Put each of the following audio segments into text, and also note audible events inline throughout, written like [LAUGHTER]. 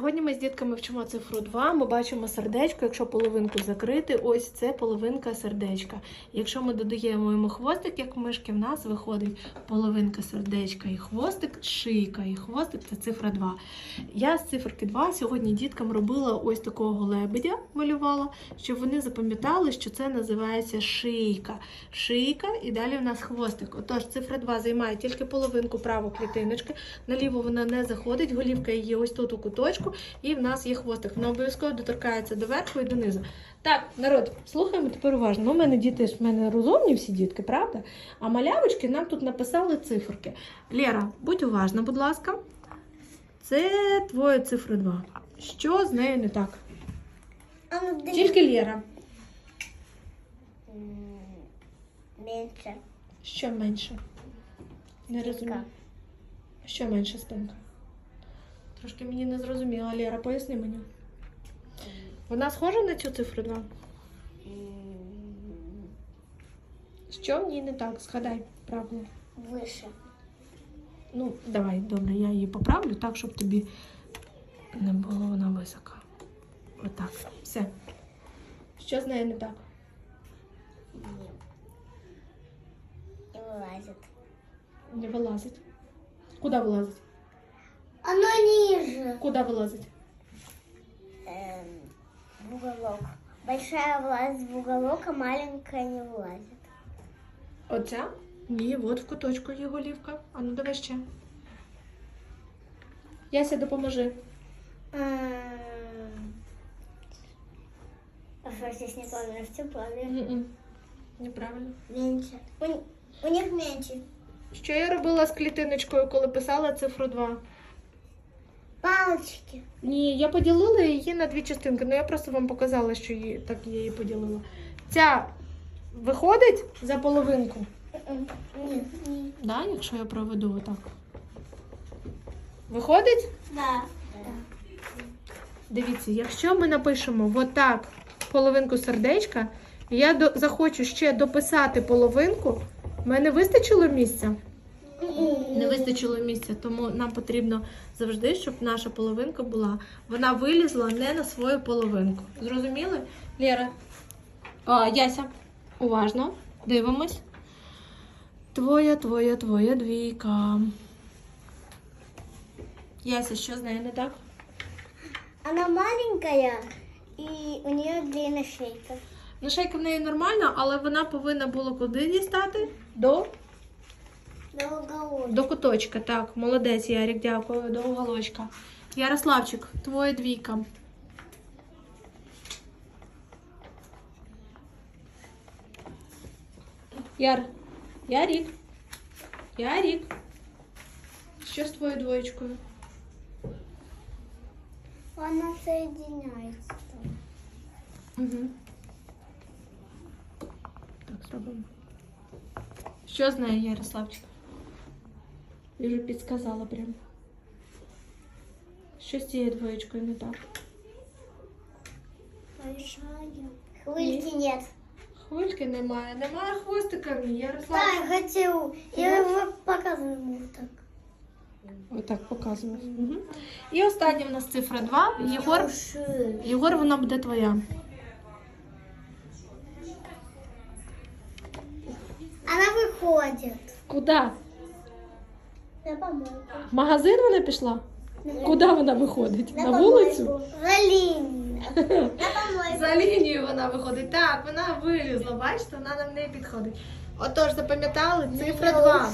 Сьогодні ми з дітками вчимо цифру 2. Ми бачимо сердечко. Якщо половинку закрити, ось це половинка сердечка. Якщо ми додаємо йому хвостик, як мишки, в нас виходить половинка сердечка і хвостик, шийка і хвостик це цифра 2. Я з циферки 2 сьогодні діткам робила ось такого лебедя, малювала, щоб вони запам'ятали, що це називається шийка. Шийка і далі в нас хвостик. Отож, цифра 2 займає тільки половинку правої клітиночки. Наліво вона не заходить, голівка її ось тут у куточку, і в нас є хвостик. Вона обов'язково доторкається до верху і донизу. Так, народ, слухаємо тепер уважно. Ну, у мене діти ж в мене розумні всі дітки, правда? А малявочки нам тут написали циферки. Лера, будь уважна, будь ласка. Це твоя цифра 2. Що з нею не так? Ну. Тільки Лера. Менше. Що менше? Не розумію. Що менше спинка? Трошки мені не зрозуміла. Лера, поясни мені. Вона схожа на цю цифру 2? Що в ній не так? Згадай правильно. Вище. Ну, давай, добре, я її поправлю так, щоб тобі не було вона висока. Отак. Все. Що з нею не так? Ні. І вилазить. Не вилазить. Куди вилазить? Куди вилазить? Эм, в уголок. Большая влазит в уголок, а маленькая не влазит. Оця? Ні, от в куточку є голівка. А ну давай ще. Яся, допоможи. М, А что здесь не плавно? Все плавно. Неправильно. Меньше. У, у них меньше. Що я робила з клітиночкою, коли писала цифру 2? Палочки. Ні, я поділила її на дві частинки. Ну я просто вам показала, що її, так я її поділила. Ця виходить за половинку. Нет. Да, якщо я проведу отак. Виходить? Да. Дивіться, якщо ми напишемо отак половинку сердечка, і я до, захочу ще дописати половинку, в мене вистачило місця? Не вистачило місця, тому нам потрібно завжди, щоб наша половинка була. Вона вилізла не на свою половинку. Зрозуміли? Лера? А, Яся, уважно. Дивимось. Твоя, твоя, твоя двійка. Яся, що з нею не так? Она маленькая, и у нее длинная шейка. Ну, шейка в неї нормальна, але вона повинна була куди дістати? До, Долгоухий. до куточка. Так, молодець, Ярик, дякую, до уголочка. Ярославчик, твоя двійка. Яр, Ярик. Ярик. Що з твоєю двоєчкою? Она соединяется. Угу. Так, зробимо. Що з нею, Ярославчик? Я вже підсказала прям. Що з цією двоєчкою не так? Хвильки нет. Хвильки немає, немає хвостика в ній, Да, Ярослав. я хотел. Я его показываю так. Отак показував. Угу. І остання в нас цифра 2. Єгор, Єгор, вона буде твоя. Она выходит. Куди? На помойку. В магазин вона пішла? Куди вона виходить? На вулицю? За лінію. На [LAUGHS] помойку. За лінію вона виходить. Так, вона вилізла, бачите, вона нам не підходить. Отож, запам'ятали, цифра 2.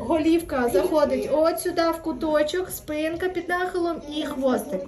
Голівка заходить от сюди в куточок, спинка під нахилом і хвостик.